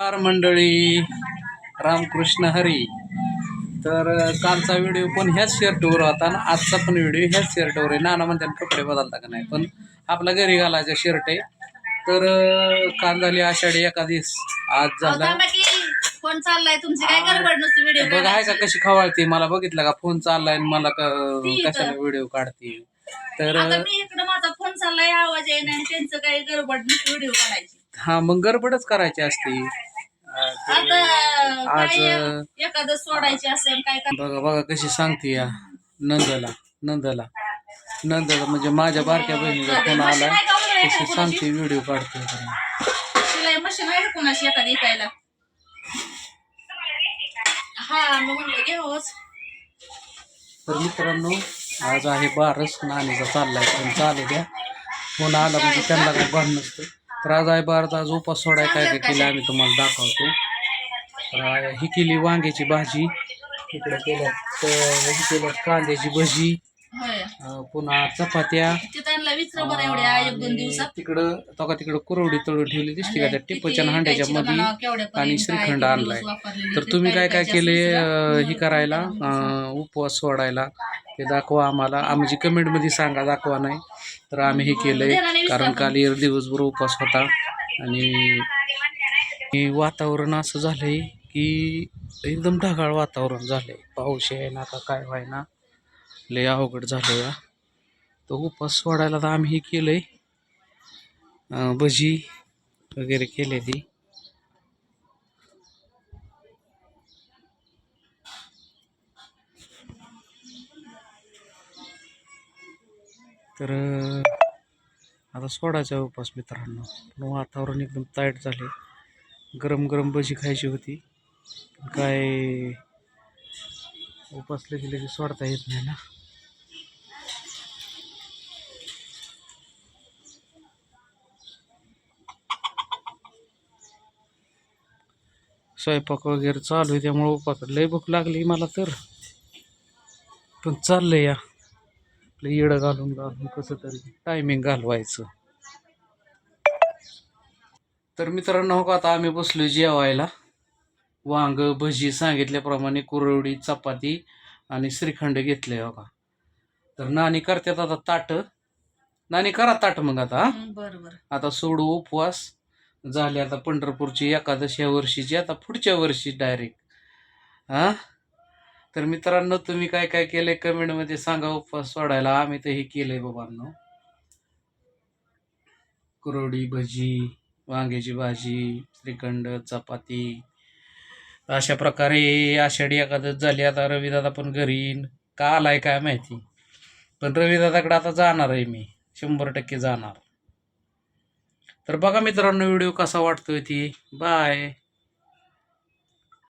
नमस्कार मंडळी. रामकृष्ण हरी. तर कालचा व्हिडिओ पण ह्याच शर्टवर होता आणि आजचा पण व्हिडिओ ह्याच शर्टवर आहे. नाना म्हणतात कपडे बदलता का नाही? पण आपला घरी घालायचा शर्ट आहे. तर काल झाली आषाढी एकादीस आज झाला. फोन चाललाय. तुमची काय गडबड नसते व्हिडिओ बघ आहे का कशी खवाळते? मला बघितलं का? फोन चाललाय आणि मला. कशाला व्हिडिओ काढते? तर मी इकडे माझा फोन चाललाय आवाज आणि त्यांचं काही गडबड नसते व्हिडिओ काढायची हा मग गडबडच करायची असते. आज काय अ, एखादं सोडायची असेल काय काय बघा बघा कशी सांगते या नंदला नंदला. नंदला म्हणजे माझ्या बारक्या बहिणीचा फोन आला कशी सांगते व्हिडिओ काढते शिलाई मशीन आहे का कोणाशी एखादी ऐकायला? हा मग म्हणलं घेऊच. तर मित्रांनो आज आहे बारस नाणीचा चाललाय पण चालू द्या. फोन आला म्हणजे त्यांना काही भान नसतं. तर आज आहे बारस आज उपास सोडाय काय काय केलं आम्ही तुम्हाला दाखवतो. तर ही केली वांग्याची भाजी. इकडे केल्या ही केल्या कांद्याची भजी पुन्हा चपात्या. बरं तिकडं तो का तिकडं कुरवडी तळून ठेवली दिसते का त्या टिपच्या हांड्याच्या मध्ये आणि श्रीखंड आणलाय. तर तुम्ही काय काय केले हे करायला? उपवास सोडायला. ते दाखवा आम्हाला. आम्ही कमेंटमध्ये सांगा दाखवा नाही तर आम्ही हे केलंय. कारण काल एर दिवसभर उपवास होता. आणि वातावरण असं झालंय की एकदम ढगाळ वातावरण झालंय. पाऊस आहे ना का काय व्हाय ना लय अवघड झालं या तर उपवास सोडायला तर आम्ही हे केलंय. आहे भजी वगैरे केलेली. तर आता सोडायचा उपास मित्रांनो. पण वातावरण एकदम ताईट झाले गरम गरम भजी खायची होती. पण काय उपास लगे लगे सोडता येत नाही ना. स्वयंपाक वगैरे चालू आहे त्यामुळे उपास लय भूक लागली मला तर. पण चाललं या. आपलं येडं घालून घालून कसं तरी टायमिंग घालवायचं. तर मित्रांनो हो आता आम्ही बसलो जेवायला. वांग भजी सांगितल्याप्रमाणे कुरवडी चपाती आणि श्रीखंड घेतले हो का. तर नानी करतात आता ताट. नानी करा ताट मग आता हा? बरं बरं. आता सोडू उपवास. झाले आता पंढरपूरची एकादशी या वर्षीची आता पुढच्या वर्षी डायरेक्ट हा. तर मित्रांनो तुम्ही काय काय केलंय कमेंटमध्ये सांगा. उपवास सोडायला आम्ही तर हे केलंय बाबांनो. कुरवडी भजी वांग्याची भाजी श्रीखंड चपाती. अशा प्रकारे आषाढी एखादं झाली. आता रविदादा पण घरी का आलाय काय माहिती. पण रविदादाकडे आता जाणार आहे मी. शंभर टक्के जाणार. तर बघा मित्रांनो व्हिडिओ कसा वाटतोय ती. बाय